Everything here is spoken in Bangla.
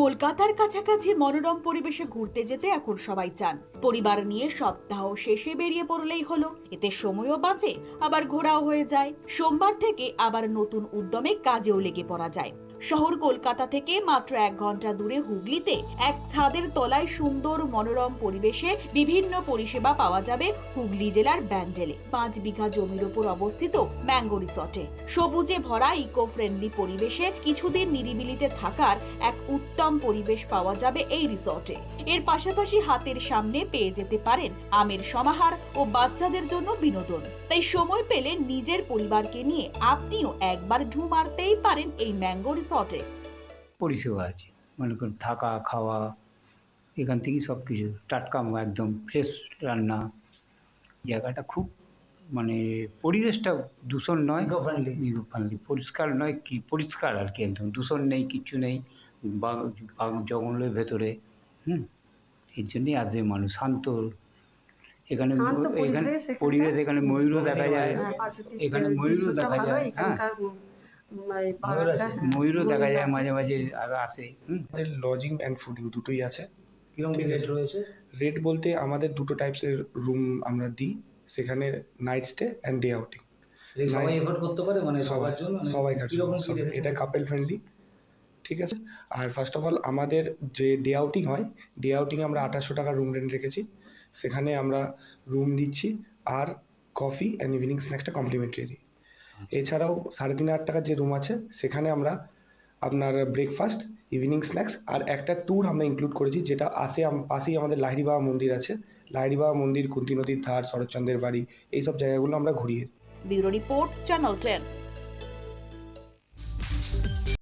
কলকাতার কাছাকাছি মনোরম পরিবেশে ঘুরতে যেতে এখন সবাই চান। পরিবার নিয়ে সপ্তাহ শেষে বেরিয়ে পড়লেই হলো। এতে সময়ও বাঁচে, আবার ঘোরাও হয়ে যায়। সোমবার থেকে আবার নতুন উদ্যমে কাজেও লেগে পড়া যায়। শহর কলকাতা থেকে মাত্র এক ঘণ্টা দূরে হুগলিতে এক ছাদের তলায় সুন্দর মনোরম পরিবেশে বিভিন্ন পরিষেবা পাওয়া যাবে হুগলি জেলার ব্যান্ডেলে। পাঁচ বিঘা জমির ওপর অবস্থিত ম্যাঙ্গো রিসর্টে। সবুজে ভরা ইকো ফ্রেন্ডলি পরিবেশে কিছুদিন নিরিবিলিতে থাকার এক উত্তম পরিবেশ পাওয়া যাবে এই রিসর্টে। এর পাশাপাশি হাতের সামনে পেয়ে যেতে পারেন আমের সমাহার ও বাচ্চাদের জন্য বিনোদন। তাই সময় পেলে নিজের পরিবারকে নিয়ে আপনিও একবার ঢু মারতেই পারেন এই ম্যাঙ্গো রিসর্টে পরিষেবা আছে। মনে করুন থাকা খাওয়া এখান থেকেই সব কিছু। টাটকা একদম ফ্রেশ রান্না। জায়গাটা খুব মানে পরিবেশটা দূষণ নয়. Eco friendly। পরিষ্কার নয় কি পরিষ্কার আর কি একদম। দূষণ নেই কিচ্ছু নেই। জঙ্গলের ভেতরে। হুম? এর জন্যই আসবে মানুষ শান্ত। এখানে এখানে পরিবেশ এখানে ময়ূরও দেখা যায়। হ্যাঁ, এখানে ময়ূরও দেখা যায় হ্যাঁ। হ্যাঁ, ময়ূরও দেখা যায় মাঝে মাঝে আর আসে লজিং অ্যান্ড ফুডিং দুটোই আছে। কীরকম ঠিক রেট রয়েছে? রেট বলতে আমাদের দুটো টাইপসের রুম আমরা দিই। সেখানে night stay and day outing সবাই এফোর্ড করতে পারে মানে সবার জন্য? মানে সবাই? এটা কাপেল ফ্রেন্ডলি ঠিক আছে? আর ফার্স্ট অফ অল আমাদের যে ডে আউটিং হয় ডে আউটিংয়ে আমরা আঠাশশো টাকা রুম রেন্ট রেখেছি। সেখানে আমরা রুম দিচ্ছি আর কফি অ্যান্ড ইভিনিং স্ন্যাক্সটা কমপ্লিমেন্টারি দিই। এছাড়াও সাড়ে তিন হাজার টাকার যে রুম আছে, সেখানে আমরা আপনার ব্রেকফাস্ট ইভিনিং স্ন্যাক্স আর একটা ট্যুর আমরা ইনক্লুড করেছি, যেটা আসে পাশেই আমাদের লাহিড়ি বাবা মন্দির আছে। লাহিড়ি বাবা মন্দির, কুন্তি নদীর ধার, শরৎচন্দ্রের বাড়ি, এইসব জায়গাগুলো আমরা ঘুরিয়ে। Bureau report channel ten